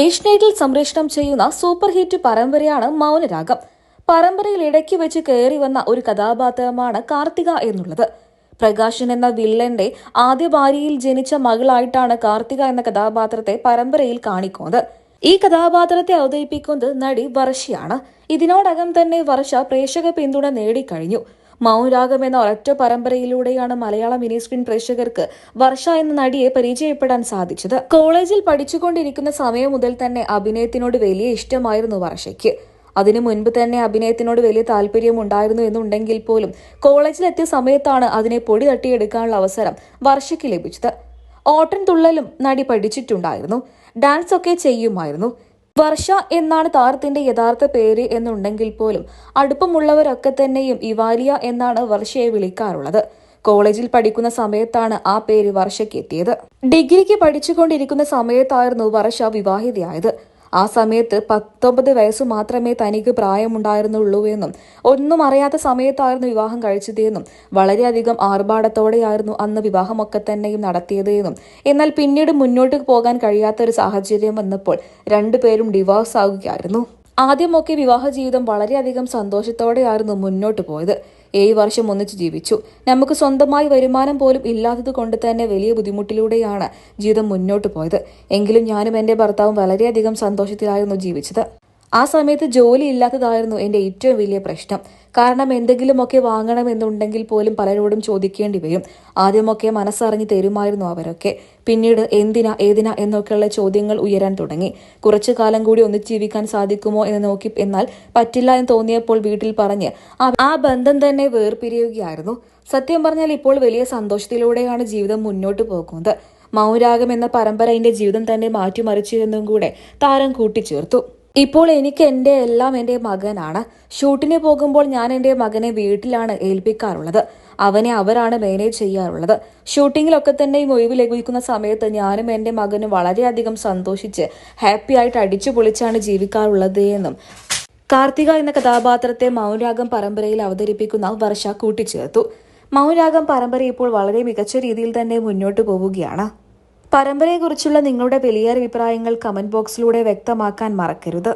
ഏഷ്യനെറ്റിൽ സംപ്രേഷണം ചെയ്യുന്ന super hit പരമ്പരയാണ് Mounaragam. പരമ്പരയിൽ ഇടയ്ക്ക് വെച്ച് കയറി വന്ന ഒരു കഥാപാത്രമാണ് കാർത്തിക എന്നുള്ളത്. പ്രകാശൻ എന്ന വില്ലന്റെ ആദ്യ ഭാര്യയിൽ ജനിച്ച മകളായിട്ടാണ് കാർത്തിക എന്ന കഥാപാത്രത്തെ പരമ്പരയിൽ കാണിക്കുന്നത്. ഈ കഥാപാത്രത്തെ അവതരിപ്പിക്കുന്നത് നടി വർഷയാണ്. ഇതിനോടകം തന്നെ വർഷ പ്രേക്ഷക പിന്തുണ നേടിക്കഴിഞ്ഞു. മൗരാഗം എന്ന ഒരൊറ്റ പരമ്പരയിലൂടെയാണ് മലയാള മിനി സ്ക്രീൻ പ്രേക്ഷകർക്ക് വർഷ എന്ന നടിയെ പരിചയപ്പെടാൻ സാധിച്ചത്. കോളേജിൽ പഠിച്ചുകൊണ്ടിരിക്കുന്ന സമയം മുതൽ തന്നെ അഭിനയത്തിനോട് വലിയ ഇഷ്ടമായിരുന്നു വർഷയ്ക്ക്. അതിനു മുൻപ് തന്നെ അഭിനയത്തിനോട് വലിയ താല്പര്യം ഉണ്ടായിരുന്നു എന്നുണ്ടെങ്കിൽ പോലും കോളേജിലെത്തിയ സമയത്താണ് അതിനെ പൊടി തട്ടിയെടുക്കാനുള്ള അവസരം വർഷയ്ക്ക് ലഭിച്ചത്. ഓട്ടൻ തുള്ളലും നടി പഠിച്ചിട്ടുണ്ടായിരുന്നു. ഡാൻസ് ഒക്കെ ചെയ്യുമായിരുന്നു. വർഷ എന്നാണ് താരത്തിന്റെ യഥാർത്ഥ പേര് എന്നുണ്ടെങ്കിൽ പോലും അടുപ്പമുള്ളവരൊക്കെ തന്നെയും ഇവാലിയ എന്നാണ് വർഷയെ വിളിക്കാറുള്ളത്. കോളേജിൽ പഠിക്കുന്ന സമയത്താണ് ആ പേര് വർഷയ്ക്ക് എത്തിയത്. ഡിഗ്രിക്ക് പഠിച്ചുകൊണ്ടിരിക്കുന്ന സമയത്തായിരുന്നു വർഷ വിവാഹിതയായത്. ആ സമയത്ത് പത്തൊമ്പത് വയസ്സ് മാത്രമേ തനിക്ക് പ്രായമുണ്ടായിരുന്നുള്ളൂ എന്നും ഒന്നും അറിയാത്ത സമയത്തായിരുന്നു വിവാഹം കഴിച്ചതെന്നും വളരെയധികം ആർഭാടത്തോടെയായിരുന്നു അന്ന് വിവാഹമൊക്കെ തന്നെയും നടത്തിയത് എന്നും. എന്നാൽ പിന്നീട് മുന്നോട്ട് പോകാൻ കഴിയാത്ത ഒരു സാഹചര്യം വന്നപ്പോൾ രണ്ടുപേരും ഡിവോഴ്സ് ആകുകയായിരുന്നു ആദ്യമൊക്കെ വിവാഹ ജീവിതം വളരെയധികം സന്തോഷത്തോടെയായിരുന്നു മുന്നോട്ട് പോയത്. ഏഴ് വർഷം ഒന്നിച്ച് ജീവിച്ചു. നമുക്ക് സ്വന്തമായി വരുമാനം പോലും ഇല്ലാത്തത് കൊണ്ട് തന്നെ വലിയ ബുദ്ധിമുട്ടിലൂടെയാണ് ജീവിതം മുന്നോട്ട് പോയത്. എങ്കിലും ഞാനും എന്റെ ഭർത്താവും വളരെയധികം സന്തോഷത്തിലായിരുന്നു ജീവിച്ചത്. ആ സമയത്ത് ജോലി ഇല്ലാത്തതായിരുന്നു എന്റെ ഏറ്റവും വലിയ പ്രശ്നം. കാരണം എന്തെങ്കിലുമൊക്കെ വാങ്ങണമെന്നുണ്ടെങ്കിൽ പോലും പലരോടും ചോദിക്കേണ്ടി വരും. ആദ്യമൊക്കെ മനസ്സറിഞ്ഞ് തരുമായിരുന്നു അവരൊക്കെ. പിന്നീട് എന്തിനാ ഏതിനാ എന്നൊക്കെയുള്ള ചോദ്യങ്ങൾ ഉയരാൻ തുടങ്ങി. കുറച്ചു കാലം കൂടി ഒന്ന് ജീവിക്കാൻ സാധിക്കുമോ എന്ന് നോക്കി എന്നാൽ പറ്റില്ല എന്ന് തോന്നിയപ്പോൾ വീട്ടിൽ പറഞ്ഞ് ആ- ബന്ധം തന്നെ വേർപിരിയുകയായിരുന്നു. സത്യം പറഞ്ഞാൽ ഇപ്പോൾ വലിയ സന്തോഷത്തിലൂടെയാണ് ജീവിതം മുന്നോട്ട് പോകുന്നത്. മൗരാഗം എന്ന പരമ്പര എന്റെ ജീവിതം തന്നെ മാറ്റിമറിച്ചിരുന്നും കൂടെ താരം കൂട്ടിച്ചേർത്തു. ഇപ്പോൾ എനിക്ക് എന്റെ എല്ലാം എന്റെ മകനാണ്. ഷൂട്ടിന് പോകുമ്പോൾ ഞാൻ എന്റെ മകനെ വീട്ടിലാണ് ഏൽപ്പിക്കാറുള്ളത്. അവനെ അവരാണ് മാനേജ് ചെയ്യാറുള്ളത്. ഷൂട്ടിങ്ങിലൊക്കെ തന്നെ ഈ ഒഴിവ് ലഭിക്കുന്ന സമയത്ത് ഞാനും എന്റെ മകനും വളരെയധികം സന്തോഷിച്ച് ഹാപ്പി ആയിട്ട് അടിച്ചു പൊളിച്ചാണ് ജീവിക്കാറുള്ളത് എന്നും കാർത്തിക എന്ന കഥാപാത്രത്തെ മൗനരാഗം പരമ്പരയിൽ അവതരിപ്പിക്കുന്ന വർഷ കൂട്ടിച്ചേർത്തു. മൗനരാഗം പരമ്പര ഇപ്പോൾ വളരെ മികച്ച രീതിയിൽ തന്നെ മുന്നോട്ട് പോവുകയാണ്. പരമ്പരയെക്കുറിച്ചുള്ള നിങ്ങളുടെ വലിയ അഭിപ്രായങ്ങൾ കമന്റ് ബോക്സിലൂടെ വ്യക്തമാക്കാൻ മറക്കരുത്.